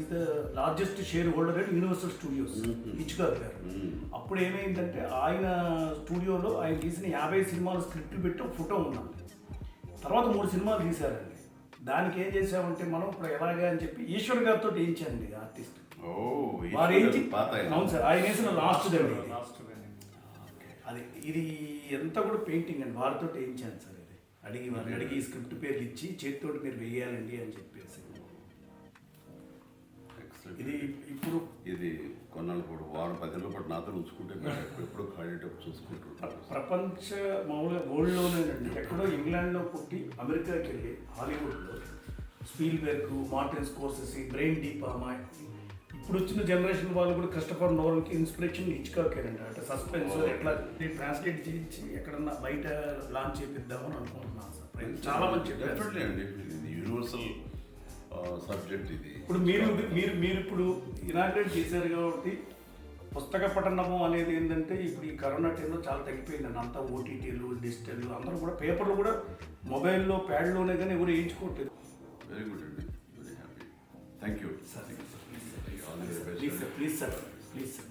Is the largest shareholder at universal studios. Hitchcock గారు. అప్పుడు ఏమైందంటే ఆయన స్టూడియోలో ఆయన తీసిన యాభై సినిమాలు స్క్రిప్ట్ పెట్టి ఫోటో ఉన్నాం తర్వాత మూడు సినిమాలు తీశారండి దానికి ఏం చేసామంటే మనం ఇప్పుడు ఎలాగా అని చెప్పి ఈశ్వర్ గారితో వేయించండి ఆర్టిస్ట్ ఓ వారు ఏంచి ఆయన. అవును సార్ ఆయన వేసిన లాస్ట్ దండి ఇది. లాస్ట్ అది ఇది ఎంత కూడా పెయింటింగ్ అండి వారితో వేయించాను సార్ ఇది అడిగి వారిని అడిగి ఈ స్క్రిప్ట్ పేర్లు ఇచ్చి చేతితోటి మీరు వేయాలండి అని చెప్పేసి. ఇది ఇప్పుడు ఇది కొన్నాళ్ళ పాటు వారం పది రోజుల పాటు నాతో ఉంచుకుంటే ఎప్పుడు ఖాళీటప్పుడు చూసుకుంటుంటారు ప్రపంచ మామూలుగా వరల్డ్లోనేనండి ఎక్కడో ఇంగ్లాండ్లో పుట్టి అమెరికాకి వెళ్ళి హాలీవుడ్లో స్పీల్బెర్గ్ మార్టిన్ స్కోర్సెసి బ్రెయిన్ డీప్ అమ్మాయి ఇప్పుడు వచ్చిన జనరేషన్ వాళ్ళు కూడా కష్టపడిన వాళ్ళకి ఇన్స్పిరేషన్ ఇచ్చుకోకేనండి అంటే సస్పెన్స్ ఎట్లా ట్రాన్స్లేట్ చేయించి ఎక్కడన్నా బయట లాంచ్ చేపిద్దామని అనుకుంటున్నాను సార్. చాలా మంది చెప్పారు. యూనివర్సల్ సబ్జెక్ట్ ఇది. ఇప్పుడు మీరు మీరు మీరు ఇప్పుడు ఇనాగ్రేట్ చేశారు కాబట్టి పుస్తక పఠనము అనేది ఏంటంటే ఇప్పుడు ఈ కరోనా టైంలో చాలా తగ్గిపోయిందండి. అంతా ఓటీటీలు డిజిటల్ అందరూ కూడా పేపర్లు కూడా మొబైల్లో ప్యాడ్లోనే కానీ ఎవరు వేయించుకోవట్లేదు. వెరీ గుడ్ అండి. Very happy thank you sir please sir please sir please sir